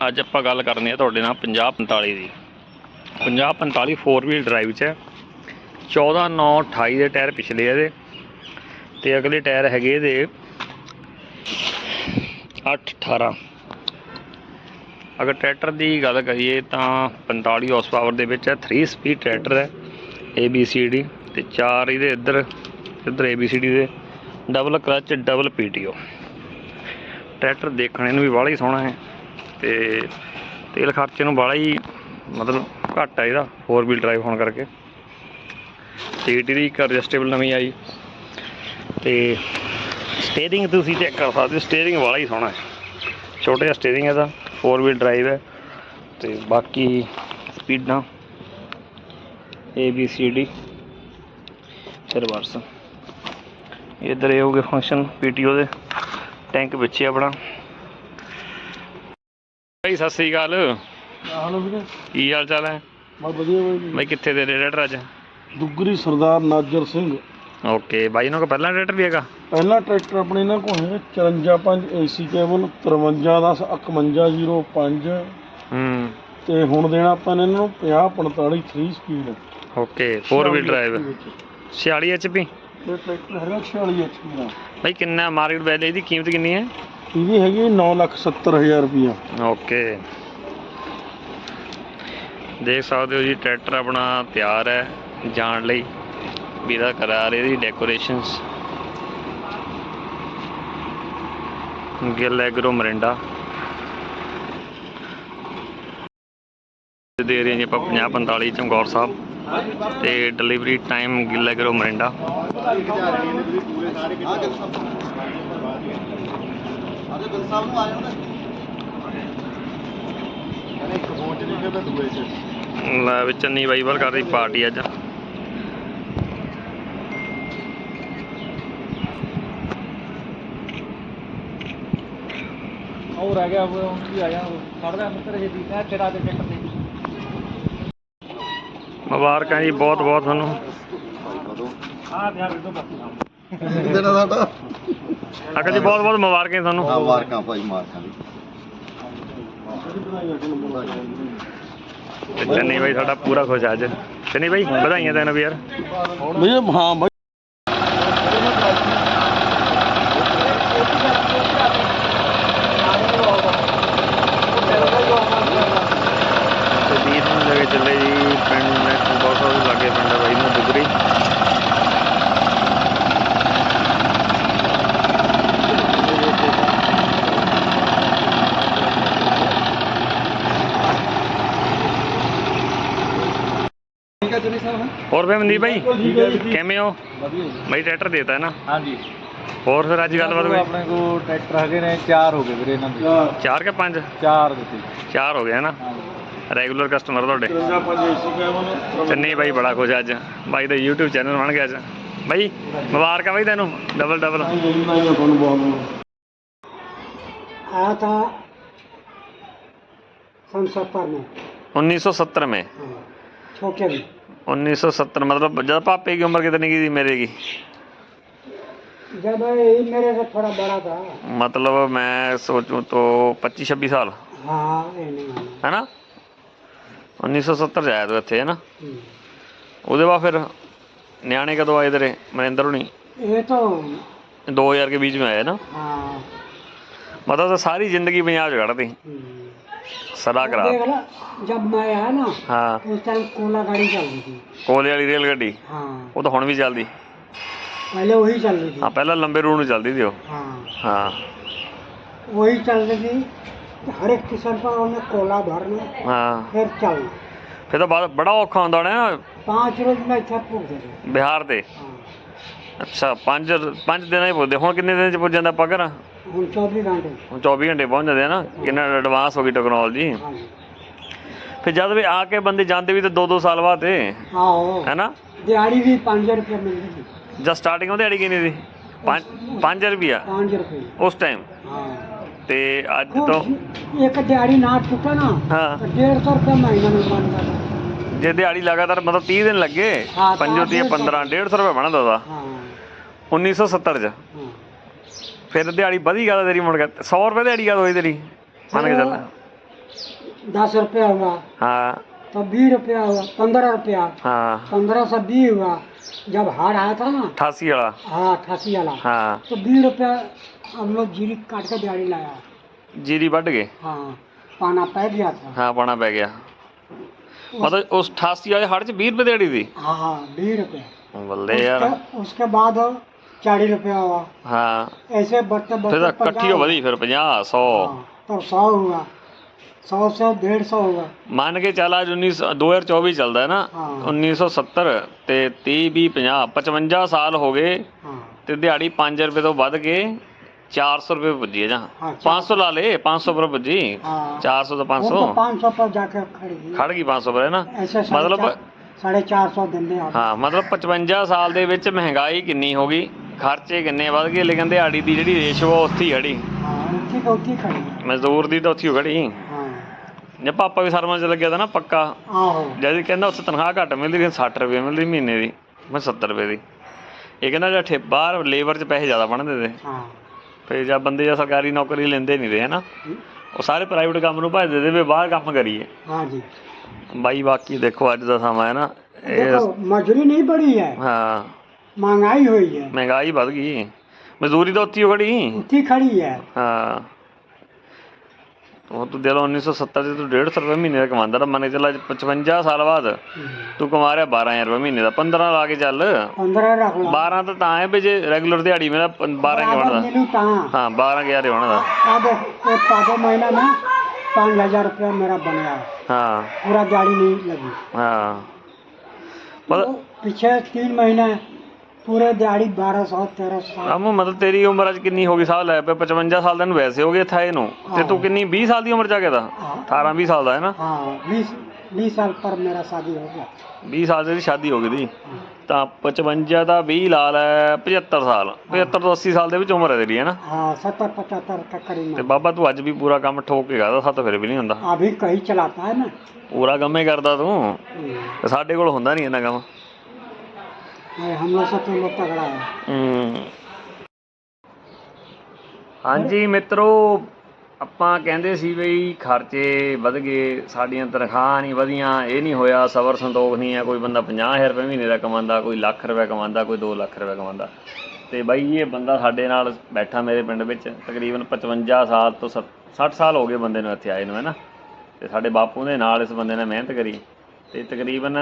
ਅੱਜ ਆਪਾਂ ਗੱਲ ਕਰਨੀ ਹੈ ਤੁਹਾਡੇ ਨਾਲ 5045 ਦੀ। 5045 4 ਵੀਲ ਡਰਾਈਵ 'ਚ ਹੈ। 14 9 28 ਦੇ ਟਾਇਰ ਪਿਛਲੇ ਆ ਇਹਦੇ। ਤੇ ਅਗਲੇ ਟਾਇਰ ਹੈਗੇ ਇਹਦੇ 8 18 ਅਗਰ ਟਰੈਕਟਰ ਦੀ ਗੱਲ ਕਰੀਏ ਤਾਂ 45 ਹਾਰਸ ਪਾਵਰ ਦੇ ਵਿੱਚ ਹੈ। 3 ਸਪੀਡ ਟਰੈਕਟਰ ਹੈ A B C D ਤੇ ਚਾਰ ਇਹਦੇ ਇੱਧਰ ਇੱਧਰ A B C D ਦੇ। Double clutch double PTO tractor ਦੇਖਣ ਨੂੰ ਵੀ ਬਾਹਲਾ ਹੀ ਸੋਹਣਾ ਹੈ। ਤੇ ਤੇਲ ਖਰਚੇ ਨੂੰ ਬਾਹਲਾ ਹੀ ਮਤਲਬ ਘੱਟ ਆ ਇਹਦਾ 4 ਵੀਲ ਡਰਾਈਵ ਹੋਣ ਕਰਕੇ। ਸੀਟ ਦੀ ਇੱਕ ਐਡਜਸਟੇਬਲ ਨਵੀਂ ਆਈ। ਤੇ ਸਟੀਅਰਿੰਗ ਤੁਸੀਂ ਚੈੱਕ ਕਰ ਸਕਦੇ ਹੋ ਸਟੀਅਰਿੰਗ ਵਾਲਾ ਹੀ ਸੋਹਣਾ ਹੈ। ਛੋਟਾ ਜਿਹਾ ਸਟੀਅਰਿੰਗ ਇਹਦਾ 4 ਵੀਲ ਡਰਾਈਵ ਹੈ। ਤੇ ਬਾਕੀ ਸਪੀਡਾਂ ਏ ਬੀ ਸੀ ਡੀ ਤੇ ਰਿਵਰਸ ਇਧਰ ਇਹ ਹੋਗੇ ਫੰਕਸ਼ਨ PTO ਦੇ। ਟੈਂਕ ਵਿੱਚ ਆਪਣਾ। ਭਾਈ ਸਤਿ ਸ੍ਰੀ ਅਕਾਲ। ਹਾਲੋ ਵੀਰੇ? ਕੀ ਹਾਲ ਚਾਲ ਹੈ? ਬਹੁਤ ਵਧੀਆ ਬਾਈ ਬਾਈ ਕਿੱਥੇ ਦੇ ਰੇਡਰ ਅੱਜ? ਦੁੱਗਰੀ ਸਰਦਾਰ ਨਾਜਰ ਸਿੰਘ। ਓਕੇ ਬਾਈ ਇਹਨਾਂ ਪਹਿਲਾਂ ਰੇਡਰ ਵੀ ਹੈਗਾ? ਪਹਿਲਾ ਟਰੈਕਟਰ ਆਪਣੇ ਇਹਨਾਂ ਕੋਲ ਹੈ 54 ਏਸੀ ਕੇਬਲ 53 10 5105 ਹੂੰ। ਤੇ ਹੁਣ ਦੇਣਾ ਆਪਾਂ ਨੇ ਇਹਨਾਂ ਨੂੰ 50 45 3 speed. Okay 4 wheel drive 46 HP ਇਹ ਟਰੈਕਟਰ ਹੈਗਾ 46 HP ਦਾ। ਬਾਈ ਕਿੰਨਾ ਮਾਰਕੀਟ ਵੈਲਿਊ ਇਹਦੀ? ਕੀਮਤ ਕਿੰਨੀ ਹੈ? ਇਹਦੀ ਹੈਗੀ 970000 ਰੁਪਇਆ ਓਕੇ। ਦੇਖ ਸਕਦੇ ਹੋ ਜੀ, ਟਰੈਕਟਰ ਆਪਣਾ ਤਿਆਰ ਹੈ ਜਾਣ ਲਈ। ਵੀਰਾ ਕਰਾ ਰਹੇ ਦੀ ਡੈਕੋਰੇਸ਼ਨਸ ਗਿੱਲ ਐਗਰੋ ਮਰਿੰਡਾ। ਦੇ ਰਹੇ ਜੀ ਆਪਾਂ 50 45 ਚਮਕੌਰ ਸਾਹਿਬ। ਤੇ delivery time Gill Agro Morinda. ਲੈ ਵੀ ਚੰਨੀ ਬਾਈਬਲ ਕਰ ਰਹੀ ਪਾਰਟੀ ਅੱਜ। ਹੋਰ ਆ ਗਿਆ ਉਹ ਵੀ ਆ ਗਿਆ ਖੜਦਾ ਮਿੱਤਰ ਜੀ ਦੀ ਤੇਰਾ ਦੇ ਟਰੈਕਟਰ ਤੇ ਮੁਬਾਰਕਾਂ ਜੀ ਬਹੁਤ ਬਹੁਤ ਤੁਹਾਨੂੰ ਹਾਂ ਧਿਆਨ ਰੱਖੋ ਬਾਕੀ ਦੇਣਾ ਸਾਡਾ ਅੰਕਲ ਜੀ ਬਹੁਤ ਬਹੁਤ ਮੁਬਾਰਕਾਂ ਜੀ ਹਾਂ ਤੁਹਾਨੂੰ ਮਾਰਕਾਂ ਭਾਈ ਮਾਰਕਾਂ ਦੀ ਤੇ ਚੰਨੀ ਬਾਈ ਸਾਡਾ ਪੂਰਾ ਖੁਸ਼ ਆ ਅੱਜ। ਚੰਨੀ ਬਾਈ ਵਧਾਈਆਂ ਤੈਨੂੰ ਵੀ ਯਾਰ। ਹਾਂ ਬਾਈ ਤੇ ਵੀਰ ਨੂੰ ਲੈ ਕੇ ਚੱਲੇ ਜੀ ਪਿੰਡ ਨੇ ਬਹੁਤ ਸਾਰੇ ਲਾਗੇ ਪਿੰਡ ਆ ਬਾਈ ਨੂੰ ਦੁਗਰੀ ਠੀਕ ਹੈ ਜਨੀ ਸਾਹਿਬ ਹੋਰ ਫੇ ਮਨਦੀਪ ਬਾਈ ਠੀਕ ਹੈ ਜੀ ਕਿਵੇਂ ਹੋ ਵਧੀਆ ਬਾਈ ਟਰੈਕਟਰ ਦੇਤਾ ਹੈ ਨਾ ਹਾਂਜੀ ਹੋਰ ਫਿਰ ਅੱਜ ਗੱਲਬਾਤ ਕੋਈ ਆਪਣੇ ਕੋਲ ਟਰੈਕਟਰ ਹੈਗੇ ਨੇ ਚਾਰ ਹੋ ਗਏ ਵੀਰੇ ਇਹਨਾਂ ਦੇ ਚਾਰ ਕੇ ਪੰਜ ਚਾਰ ਦਿੱਤੇ ਚਾਰ ਹੋ ਗਏ ਨਾ ਰੈਗੂਲਰ ਕਸਟਮਰ ਤੁਹਾਡੇ 53 ਏਸੀ ਕੇਬਲ ਚੰਨੀ ਬਾਈ ਬੜਾ ਖੁਸ਼ ਆ ਅੱਜ ਬਾਈ ਦਾ YouTube ਚੈਨਲ ਬਣ ਗਿਆ ਅੱਜ ਬਾਈ ਮੁਬਾਰਕਾਂ ਬਾਈ ਤੈਨੂੰ ਡਬਲ ਡਬਲ ਤੁਹਾਨੂੰ ਬਹੁਤ आया था सन सत्तर में 1970 में हाँ, छोटे में 1970 मतलब जब पापे की उम्र कितनी की थी मेरे की जब यही मेरे से थोड़ा बड़ा था मतलब मैं सोचूं तो 25 26 साल हाँ ये नहीं माना है ना 1970 ਚ ਆਇਆ ਤੂੰ ਇੱਥੇ ਹੈ ਨਾ हम्म। ਉਹਦੇ ਬਾਅਦ ਫਿਰ ਨਿਆਣੇ ਕਦੋਂ ਆਏ ਤੇਰੇ ਮਨਿੰਦਰ ਹੁਣੀ ये तो 2000 के बीच में आए ना हाँ मतलब तो सारी जिंदगी पंजाब च कड़ती हम्म। सदा करा देख ला जब मैं आया ना ਹਾਂ उस टाइम कोला गाड़ी चल रही थी ਕੋਲੇ ਵਾਲੀ ਰੇਲ ਗੱਡੀ हाँ ਉਹ ਤਾਂ ਹੁਣ ਵੀ ਚੱਲਦੀ पहले वही चल रही ਹਾਂ थी ਪਹਿਲਾਂ ਲੰਬੇ ਰੂਟ ਨੂੰ ਚੱਲਦੀ ਸੀ ਉਹ हाँ ਹਾਂ वही चल रही थी हर एक किसान पर उन्हें कोला भरना ਹਾਂ फिर चलना ਫਿਰ ਤਾਂ ਬਾਅਦ ਬੜਾ ਔਖਾ ਹੁੰਦਾ ਹੋਣਾ ਨਾ पाँच रोज में इतना पूछ गए ਬਿਹਾਰ ਤੇ हाँ ਅੱਛਾ 5 5 ਦਿਨਾਂ ਹੀ ਪੁੱਜਦੇ। ਹੁਣ ਕਿੰਨੇ ਦਿਨਾਂ ਚ ਪੁੱਜ ਜਾਂਦਾ ਆਪਾਂ ਘਰਾਂ? ਹੁਣ 24 ਘੰਟੇ। ਹੁਣ 24 ਘੰਟੇ ਪਹੁੰਚ ਜਾਂਦੇ ਨਾ? ਕਿੰਨਾ ਐਡਵਾਂਸ ਹੋ ਗਈ ਟੈਕਨੋਲੋਜੀ ਫਿਰ ਜਦ ਵੀ ਆ ਕੇ ਬੰਦੇ ਜਾਂਦੇ ਵੀ ਤੇ 2-2 ਸਾਲ ਬਾਅਦ ਤੇ। ਆਹੋ। ਹੈਨਾ? ਦਿਹਾੜੀ ਵੀ 5 ਰੁਪਏ ਮਿਲਦੀ ਜਦ ਸਟਾਰਟਿੰਗ ਹੁੰਦੀ ਅੜੀ ਕਿੰਨੀ ਸੀ? 5 ਰੁਪਿਆ 5 ਰੁਪਏ ਉਸ ਟਾਈਮ ਹਾਂ। ਤੇ ਅੱਜ ਤੋਂ ਇੱਕ ਦਿਹਾੜੀ ਨਾ ਟੁੱਟੇ ਨਾ ਹਾਂ। 150 ਰੁਪਏ ਮਹੀਨਾ ਮਿਲਦਾ ਜੇ ਦਿਹਾੜੀ ਲਗਾਤਾਰ ਮਤਲਬ 30 ਦਿਨ ਲੱਗੇ ਹਾਂ, ਤਾਂ 5 ਰੁਪਏ 15 150 ਰੁਪਏ ਬਣਦਾ ਉਹਦਾ। 1970 ਚ हाँ ਫਿਰ ਦਿਹਾੜੀ ਵਧੀ ਗਿਆ ਤੇਰੀ ਮੁੜ ਕੇ 100 ਰੁਪਏ ਦਿਹਾੜੀ ਕਦ ਹੋਈ ਤੇਰੀ ਮੰਨ ਕੇ ਚੱਲ दस रुपया हुआ ਹਾਂ तो बीस रुपया हुआ पंद्रह रुपया ਹਾਂ पंद्रह से बीस हुआ जब हार आया था ना 88 वाला हाँ अठासी वाला ਹਾਂ तो बीस रुपया हम लोग जीरी काट के दिहाड़ी लाया ਜੀਰੀ ਵੱਢ ਗਏ हाँ पाना पै गया था ਹਾਂ ਪਾਣਾ ਪੈ ਗਿਆ ਮਤਲਬ ਉਸ 88 ਵਾਲੇ ਹੜ ਚ 20 ਰੁਪਏ ਦਿਹਾੜੀ ਦੀ हाँ हाँ बीस रुपया ਬੱਲੇ ਯਾਰ उसके, उसके बाद चालीस रुपया हुआ ਹਾਂ ऐसे बढ़ते ਤੇ बढ़ते ਤਾਂ ਇਕੱਠੀ ਹੋ ਵਧੀ ਫਿਰ 50 100 हाँ, तो सौ हुआ सौ से डेढ़ सौ हुआ ਮੰਨ ਕੇ ਚੱਲ ਅੱਜ 19 2024 ਚੱਲਦਾ ਹੈ ਨਾ ਹਾਂ। 1970 ਤੇ 30 20 50 55 ਸਾਲ ਹੋ ਗਏ हाँ ਤੇ ਦਿਹਾੜੀ 5 ਰੁਪਏ ਤੋਂ ਵੱਧ ਕੇ 400 ਰੁਪਏ ਪੁੱਜੀ ਹੈ ਜਾਂ ਹਾਂ, 500 ਲਾ ਲੇ 500 ਪਰ ਪੁੱਜੀ हाँ 400 ਤੋਂ वो 500 तो पाँच सौ पर जाकर खड़ी हुई। ਖੜ ਗਈ 500 ਪਰ ਹੈ ਨਾ ऐसे साढ़े मतलब- चार- साढ़े चार सौ दिन दे आप ਹਾਂ ਮਤਲਬ 55 ਸਾਲ ਦੇ ਵਿੱਚ ਮਹਿੰਗਾਈ ਕਿੰਨੀ ਹੋ ਗਈ ਖਰਚੇ ਕਿੰਨੇ ਵੱਧ ਗਏ ਲੇਕਿਨ ਦਿਹਾੜੀ ਦੀ ਜਿਹੜੀ ਰੇਸ਼ੋ ਆ ਉੱਥੇ ਹੀ ਖੜੀ। ਹਾਂ ਉੱਥੇ ਉੱਥੇ ਖੜੀ। ਮਜ਼ਦੂਰ ਦੀ ਤਾਂ ਉੱਥੇ ਹੀ ਖੜੀ। ਹਾਂ। ਜੇ ਲੱਗਿਆ ਤਾਂ ਨਾ ਪੱਕਾ। ਆਹੋ। ਜਦ ਕਹਿੰਦਾ ਉੱਥੇ ਤਨਖਾਹ ਘੱਟ ਮਿਲਦੀ ਲੇਕਿਨ 60 ਰੁਪਏ ਮਿਲਦੀ ਮਹੀਨੇ ਦੀ ਮੈਂ 70 ਰੁਪਏ ਦੀ। ਇਹ ਕਹਿੰਦਾ ਜਿਹੜਾ ਠੇ ਬਾਹਰ ਲੇਬਰ 'ਚ ਪੈਸੇ ਜ਼ਿਆਦਾ ਬਣਦੇ ਤੇ। ਹਾਂ। ਤੇ ਜਾਂ ਬੰਦੇ ਜਾਂ ਸਰਕਾਰੀ ਨੌਕਰੀ ਲੈਂਦੇ ਨਹੀਂ ਦੇ ਹਨਾ? ਉਹ ਸਾਰੇ ਪ੍ਰਾਈਵੇਟ ਕੰਮ ਨੂੰ ਭੱਜਦੇ ਤੇ ਵੀ ਬਾਹਰ ਕੰਮ ਕਰੀਏ। ਹਾਂ ਬਾਈ ਬਾਕੀ ਦੇਖੋ ਅੱਜ ਦਾ ਸਮਾਂ ਹੈ ਨਾ ਇਹ ਮਜਰੀ ਨਹੀਂ ਬੜੀ ਹੈ। ਹਾਂ। ਮਹਿੰਗਾਈ ਹੋਈ ਹੈ। ਮਹਿੰਗਾਈ ਵੱਧ ਗਈ। ਮਜ਼ਦੂਰੀ ਤਾਂ ਉੱਤੀ ਖੜੀ ਉੱਥੇ ਖੜੀ ਹੈ। ਹਾਂ। ਉਹ ਤੂੰ ਦੇ ਲੋ 1970 ਚ ਤੂੰ 150 ਰੁਪਏ ਮਹੀਨੇ ਦਾ ਕਮਾਉਂਦਾ ਰਿਹਾ ਮੰਨੇ ਚੱਲਾ 55 ਸਾਲ ਬਾਅਦ ਤੂੰ ਕਮਾ ਰਿਹਾ 12000 ਰੁਪਏ ਮਹੀਨੇ ਦਾ। 15 ਲਾ ਕੇ ਚੱਲ। 15 ਰੱਖ ਲਾ। 12 ਤਾਂ ਤਾਂ ਹੈ ਵੀ ਜੇ ਰੈਗੂਲਰ ਦਿਹਾੜੀ ਮੇਰਾ 12 ਹੀ ਬਣਦਾ ਮੈਨੂੰ ਤਾਂ। ਹਾਂ 12000 ਹੀ ਬਣਦਾ ਆ ਦੇ ਇਹ ਪਾਦੇ ਮਹੀਨਾ ਨਾ 5000 ਰੁਪਏ ਮੇਰਾ ਬਣਿਆ। ਹਾਂ। ਪੂਰਾ ਦਿਹਾੜੀ ਨਹੀਂ ਲੱਗੀ। ਹਾਂ। ਮਤਲਬ ਪਿਛੇ 3 ਮਹੀਨਾ ਪੂਰੇ ਦਿਹਾੜੀ 1200 1300 ਰਾਮੂ ਮਤਲਬ ਤੇਰੀ ਉਮਰ ਅੱਜ ਕਿੰਨੀ ਹੋ ਗਈ ਸਾਲ ਲੈ? ਪਿਆ 55 ਸਾਲ ਤੈਨੂੰ ਵੈਸੇ ਹੋ ਗਏ ਥਾਏ ਨੂੰ। ਤੇ ਤੂੰ ਕਿੰਨੀ 20 ਸਾਲ ਦੀ ਉਮਰ ਚ ਆ ਦਾ 18 20 ਸਾਲ ਦਾ ਹੈ ਨਾ? ਹਾਂ 20 20 ਸਾਲ ਪਰ ਮੇਰਾ ਸ਼ਾਦੀ ਹੋ ਗਿਆ। 20 ਸਾਲ ਦੀ ਸ਼ਾਦੀ ਹੋ ਗਈ ਦੀ। ਤਾਂ 55 ਦਾ 20 ਲਾ ਲੈ 75 ਸਾਲ। 75 ਤੋਂ 80 ਸਾਲ ਦੇ ਵਿੱਚ ਉਮਰ ਹੈ ਤੇਰੀ ਹੈ ਨਾ? ਹਾਂ 70 75 ਤੱਕ ਕਰੀ ਤੇ ਬਾਬਾ ਤੂੰ ਅੱਜ ਵੀ ਪੂਰਾ ਕੰਮ ਠੋਕ ਕੇ ਕਰਦਾ ਸੱਤ ਫਿਰ ਵੀ ਨਹੀਂ ਹੁੰਦਾ। ਆ ਵੀ ਕਈ ਚਲਾਤਾ ਹੈ ਨਾ। ਪੂਰਾ ਕੰਮ ਹੀ ਕਰਦਾ ਤੂੰ। ਸਾਡੇ ਕੋਲ ਹੁੰਦਾ ਨਹੀਂ ਇਹਨਾਂ ਕੰਮ। हम लोग से तो लोग तगड़ा है ਹਮ। ਹਾਂਜੀ ਮਿੱਤਰੋ ਆਪਾਂ ਕਹਿੰਦੇ ਸੀ ਬਈ ਖਰਚੇ ਵਧ ਗਏ ਸਾਡੀਆਂ ਤਨਖਾਹਾਂ ਨਹੀਂ ਵਧੀਆਂ ਇਹ ਨਹੀਂ ਹੋਇਆ ਸਬਰ ਸੰਤੋਖ ਨਹੀਂ ਹੈ ਕੋਈ ਬੰਦਾ 50000 ਰੁਪਏ ਮਹੀਨੇ ਦਾ ਕਮਾਉਂਦਾ ਕੋਈ ਲੱਖ ਰੁਪਏ ਕਮਾਉਂਦਾ ਕੋਈ 2 ਲੱਖ ਰੁਪਏ ਕਮਾਉਂਦਾ ਤੇ ਬਾਈ ਇਹ ਬੰਦਾ ਸਾਡੇ ਨਾਲ ਬੈਠਾ ਮੇਰੇ ਪਿੰਡ ਵਿੱਚ ਤਕਰੀਬਨ 55 ਸਾਲ ਤੋਂ 60 ਸਾਲ ਹੋ ਗਏ ਬੰਦੇ ਨੂੰ ਇੱਥੇ ਆਏ ਨੂੰ ਹੈ ਨਾ ਤੇ ਸਾਡੇ ਬਾਪੂ ਦੇ ਨਾਲ ਇਸ ਬੰਦੇ ਨੇ ਮਿਹਨਤ ਕਰੀ ਤੇ ਤਕਰੀਬਨ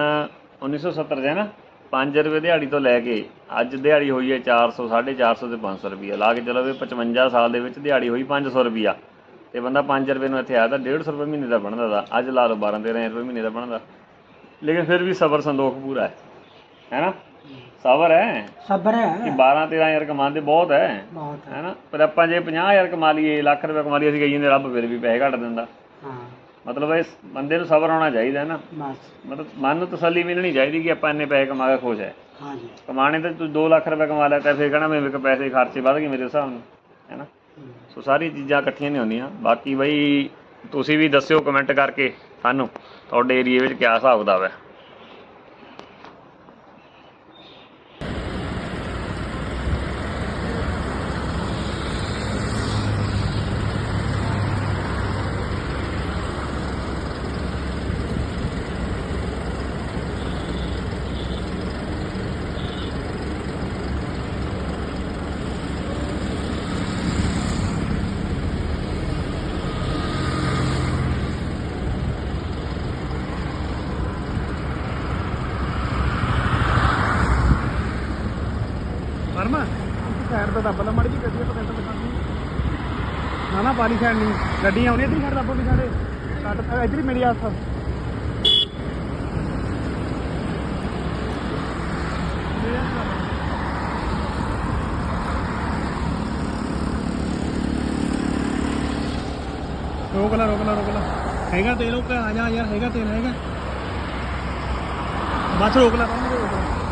1970 ਦੇ ਨਾ 5 ਰੁਪਏ ਦਿਹਾੜੀ ਤੋਂ ਲੈ ਕੇ ਅੱਜ ਦਿਹਾੜੀ ਹੋਈ ਹੈ 400 450 ਤੇ 500 ਰੁਪਏ ਲਾ ਕੇ ਚਲੋ ਵੀ 55 ਸਾਲ ਦੇ ਵਿੱਚ ਦਿਹਾੜੀ ਹੋਈ 500 ਰੁਪਿਆ ਤੇ ਬੰਦਾ 5 ਰੁਪਏ ਨੂੰ ਇੱਥੇ ਆਇਆ ਤਾਂ 150 ਰੁਪਏ ਮਹੀਨੇ ਦਾ ਬਣਦਾ ਦਾ। ਅੱਜ ਲਾ ਲਓ 12 13 ਰੁਪਏ ਮਹੀਨੇ ਦਾ ਬਣਦਾ। ਲੇਕਿਨ ਫਿਰ ਵੀ ਸਬਰ ਸੰਦੋਖ ਪੂਰਾ ਹੈ। ਹੈਨਾ ਸਬਰ ਹੈ ਸਬਰ ਹੈ। ਕਿ 12 13000 ਕਮਾਉਂਦੇ ਬਹੁਤ ਹੈ। ਬਹੁਤ ਹੈ। ਨਾ? ਪਰ ਆਪਾਂ ਜੇ 50000 ਕਮਾ ਲਈਏ ਲੱਖ ਰੁਪਏ ਕਮਾ ਲਈਏ ਅਸੀਂ ਜਾਂਦੇ ਰੱਬ ਫਿਰ ਵੀ ਪੈਸੇ ਘੱਟ ਦਿੰਦਾ। ਹਾਂ। ਮਤਲਬ ਇਹ ਬੰਦੇ ਨੂੰ ਸਬਰ ਹੋਣਾ ਚਾਹੀਦਾ ਹੈ ਨਾ। ਮਤਲਬ ਮਨ ਨੂੰ ਤਸੱਲੀ ਮਿਲਣੀ ਚਾਹੀਦੀ ਕਿ ਆਪਾਂ ਇੰਨੇ ਪੈਸੇ ਕਮਾ ਕੇ ਖੁਸ਼ ਹੈ। ਹਾਂਜੀ। ਕਮਾਣੇ ਤੇ ਤੂੰ 2 ਲੱਖ ਰੁਪਏ ਕਮਾ ਲਿਆ ਤਾਂ ਫਿਰ ਕਹਣਾ ਮੇਰੇ ਕੋਲ ਪੈਸੇ ਖਰਚੇ ਵੱਧ ਗਏ ਮੇਰੇ ਹਿਸਾਬ ਨਾਲ ਹੈ ਨਾ? ਸੋ ਸਾਰੀ ਚੀਜ਼ਾਂ ਇਕੱਠੀਆਂ ਨਹੀਂ ਹੁੰਦੀਆਂ। ਬਾਕੀ ਬਈ ਤੁਸੀਂ ਵੀ ਦੱਸਿਓ ਕਮੈਂਟ ਕਰਕੇ ਸਾਨੂੰ ਤੁਹਾਡੇ ਏਰੀਆ ਵਿੱਚ ਕਿਆ ਹਿਸਾਬ ਦਾ ਹੈ। ਵਰਮਾ ਸਾਈਡ ਤੋਂ ਦੱਬ ਲਾ ਮੜ ਜੀ ਗੱਡੀ ਪਤਾ ਤਾਂ ਨਾ ਨਾ, ਪਾਲੀ ਸਾਈਡ ਨਹੀਂ। ਗੱਡੀਆਂ ਆਉਣੀਆਂ ਤੇ ਸਾਈਡ ਦੱਬੋ ਵੀ ਸਾਡੇ ਇੱਧਰ ਹੀ ਮੇਰੀ ਆਸ ਰੋਕ ਲਾ ਰੋਕ ਲਾ ਰੋਕ ਲਾ। ਹੈਗਾ ਤੇਲ ਉਹ ਆ ਜਾ ਯਾਰ, ਹੈਗਾ ਤੇਲ, ਹੈਗਾ। ਬਸ ਰੋਕ ਲਾ ਰੋਕ ਲਾ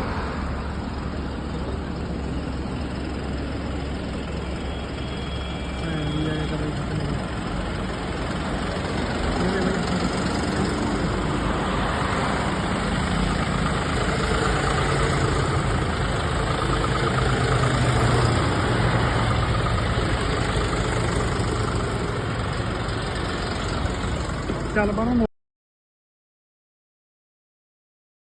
ਚੱਲ ਪਾਣਾ